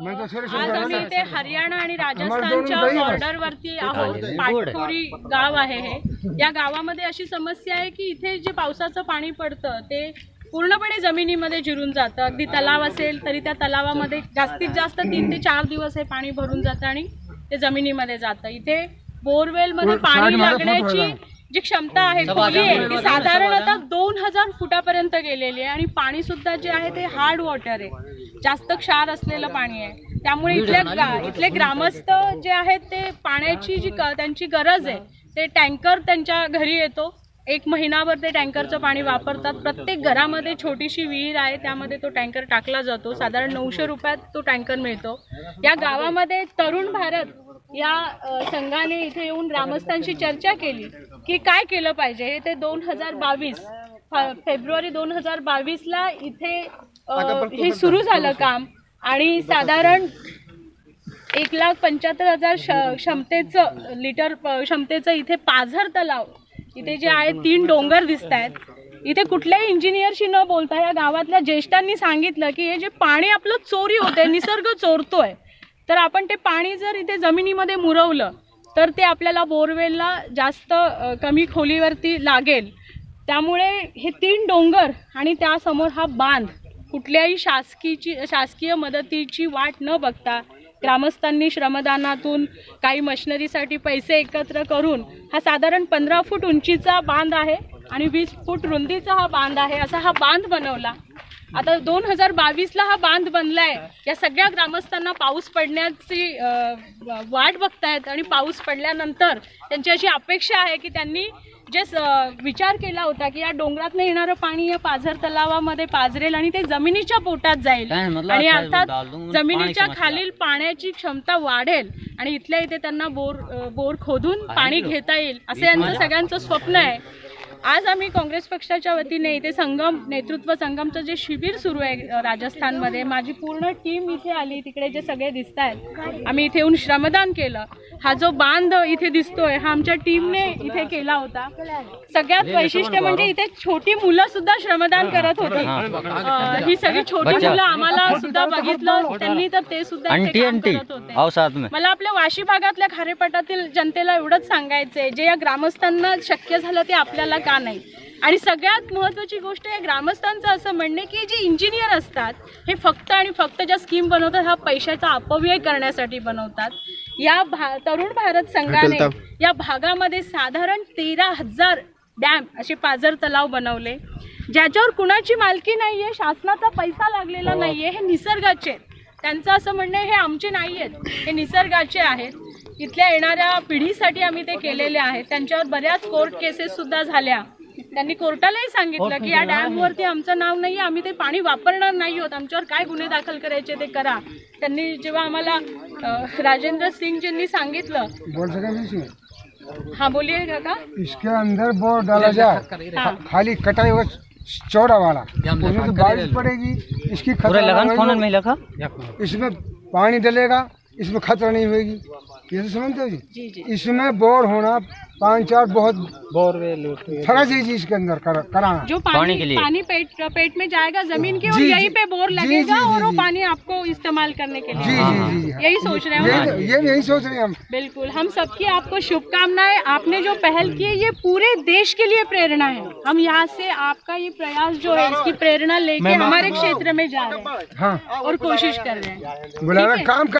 मैं तो सिर्फ आज आम्ही इथे हरियाणा आणि राजस्थानच्या बॉर्डरवरती आहोत. पाटकोरी गाव आहे हे. या गावामध्ये अशी समस्या आहे की इथे जे पावसाचं पाणी पडतं ते पूर्णपणे जमिनीमध्ये जिरून जातं. अगदी तलाव असेल तरी त्या तलावामध्ये जास्तीत जास्त तीन ते चार दिवस हे पाणी भरून जातं आणि ते जमिनीमध्ये जातं. इथे बोरवेलमध्ये पाणी लागण्याची जी क्षमता आहे खोली आहे ती साधारण आता दोन हजार फुटापर्यंत गेलेली आहे आणि पाणी सुद्धा जे आहे ते हार्ड वॉटर आहे. जास्त क्षार असलेलं पाणी आहे. त्यामुळे इथल्या गा- इथले ग्रामस्थ जे आहेत ते पाण्याची जी क- त्यांची गरज आहे ते टँकर त्यांच्या घरी येतो. एक महिनाभर ते टँकरचं पाणी वापरतात. प्रत्येक घरामध्ये छोटीशी विहीर आहे त्यामध्ये तो टँकर टाकला जातो. साधारण नऊशे रुपयात तो टँकर मिळतो. या गावामध्ये तरुण भारत या संघाने इथे येऊन ग्रामस्थांशी चर्चा केली की काय केलं पाहिजे? हे ते दोन हजार बावीस फेब्रुवारी दोन हजार बावीसला इथे हे सुरू झालं काम. आणि साधारण एक लाख पंच्याहत्तर हजार क्षमतेचं लिटर क्षमतेचं इथे पाझर तलाव. इथे जे आहे तीन डोंगर दिसत आहेत इथे कुठल्याही इंजिनियरशी न बोलता या गावातल्या ज्येष्ठांनी सांगितलं की हे जे पाणी आपलं चोरी होते निसर्ग चोरतोय तर आपण ते पाणी जर इथे जमिनीमध्ये मुरवलं तर ते आपल्याला बोरवेलला जास्त कमी खोलीवरती लागेल. त्यामुळे हे तीन डोंगर आणि त्यासमोर हा बांध कुठल्याही शासकीची शासकीय मदतीची वाट न बघता ग्रामस्थांनी श्रमदानातून काही मशिनरीसाठी पैसे एकत्र करून हा साधारण पंधरा फूट उंचीचा बांध आहे आणि वीस फूट रुंदीचा हा बांध आहे असा हा बांध बनवला. आता दोन हजार बावीसला हा बांध बनलाय. या सगळ्या ग्रामस्थांना पाऊस पडण्याची वाट बघतायत आणि पाऊस पडल्यानंतर त्यांची अशी अपेक्षा आहे की त्यांनी जे विचार केला होता की या डोंगरातनं येणारं पाणी या पाझर तलावामध्ये पाझरेल आणि ते जमिनीच्या पोटात जाईल. आणि अर्थात जमिनीच्या खालील पाण्याची क्षमता वाढेल आणि इथल्या इथे त्यांना बोर बोर खोदून पाणी घेता येईल असं यांचं सगळ्यांचं स्वप्न आहे. आज आम्ही काँग्रेस पक्षाच्या वतीने इथे संगम नेतृत्व संगमचं जे शिबिर सुरू आहे राजस्थानमध्ये माझी पूर्ण टीम इथे आली तिकडे जे सगळे दिसत आहेत आम्ही इथे येऊन श्रमदान केलं. हा जो बांध इथे दिसतोय हा आमच्या टीमने इथे केला होता. सगळ्यात वैशिष्ट्य म्हणजे इथे छोटी मुलं सुद्धा श्रमदान करत होती. ही सगळी छोटी. मुलं आम्हाला सुद्धा बघितलं त्यांनी तर ते सुद्धा करत होते. मला आपल्या वाशी भागातल्या खारेपाटातील जनतेला एवढंच सांगायचंय जे या ग्रामस्थांना शक्य झालं ते आपल्याला का नाही? आणि सगळ्यात महत्त्वाची गोष्ट या ग्रामस्थांचं असं म्हणणे की जे इंजिनियर असतात हे फक्त आणि फक्त ज्या स्कीम बनवतात हा पैशाचा अपव्यय करण्यासाठी बनवतात. या भा तरुण भारत संघाने या भागामध्ये साधारण तेरा हजार डॅम असे पाझर तलाव बनवले. ज्याच्यावर कुणाची मालकी नाहीये शासनाचा पैसा लागलेला नाहीये हे निसर्गाचे आहेत. त्यांचं असं म्हणणं आहे, हे आमचे नाही आहेत हे निसर्गाचे आहेत. इथल्या येणाऱ्या पिढीसाठी आम्ही ते केलेले आहेत. त्यांच्यावर बऱ्याच कोर्ट केसेस सुद्धा झाल्या. त्यांनी कोर्टालाही सांगितलं की या डॅमवरती आमचं नाव नाही आम्ही ते पाणी वापरणार नाही आहोत. आमच्यावर काय गुन्हे दाखल करायचे ते करा. त्यांनी जेव्हा आम्हाला राजेंद्र सिंगजींनी सांगितलं. हा बोलिए काका. इसके अंदर बोर डाला जाए हाँ. खाली कटाई हुआ चौड़ा वाला. उसमें तो बारिश पड़ेगी इसकी पूरा खतरा लगान नहीं फोन होगी। में लगा। इसमें पानी डलेगा इसमें खतरा नहीं होगी। ये तो समझते हो जी? जी इसमें बोर होना पाँच चार बहुत बोरवेल फ़र्ज़ है जी इसके अंदर कर, कराना। जो पानी पानी के लिए। पानी पेट पेट में जाएगा ज़मीन के और यहीं पे बोर लगेगा जी, जी, और वो पानी आपको इस्तेमाल करने के जी लिए जी जी जी। यही सोच रहे हैं ये ये यही सोच रहे हैं हम। बिल्कुल। हम सबकी आपको शुभकामनाएँ। आपने जो पहल की है ये पूरे देश के लिए प्रेरणा है। हम यहाँ से आपका ये प्रयास जो है इसकी प्रेरणा लेके हमारे क्षेत्र में जा रहे हैं हाँ। और कोशिश कर रहे हैं। है? काम कर